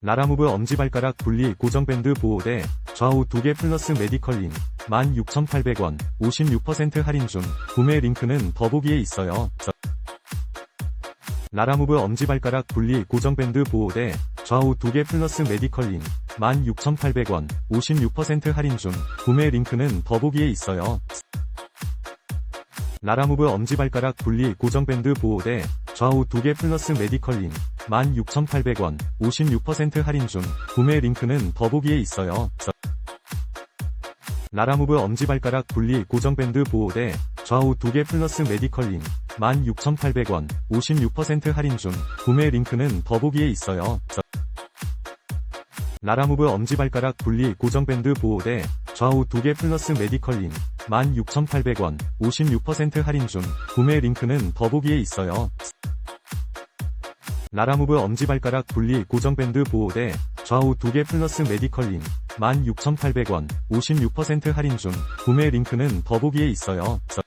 라라무브 엄지발가락 분리 고정밴드 보호대 좌우 2개 플러스 메디컬린 16,800원 56% 할인 중 구매 링크는 더보기에 있어요. 저- 라라무브 엄지발가락 분리 고정밴드 보호대 좌우 2개 플러스 메디컬린 16,800원 56% 할인 중 구매 링크는 더보기에 있어요. 라라무브 엄지발가락 분리 고정밴드 보호대 좌우 2개 플러스 메디컬린 16,800원 56% 할인 중 구매 링크는 더보기에 있어요. 저- 라라무브 엄지발가락 분리 고정밴드 보호대 좌우 2개 플러스 메디컬린 16,800원 56% 할인 중 구매 링크는 더보기에 있어요. 저- 라라무브 엄지발가락 분리 고정밴드 보호대 좌우 2개 플러스 메디컬린 16,800원 56% 할인 중 구매 링크는 더보기에 있어요. 라라무브 엄지발가락 분리 고정밴드 보호대 좌우 2개 플러스 메디컬린 16,800원 56% 할인 중 구매 링크는 더보기에 있어요. 저-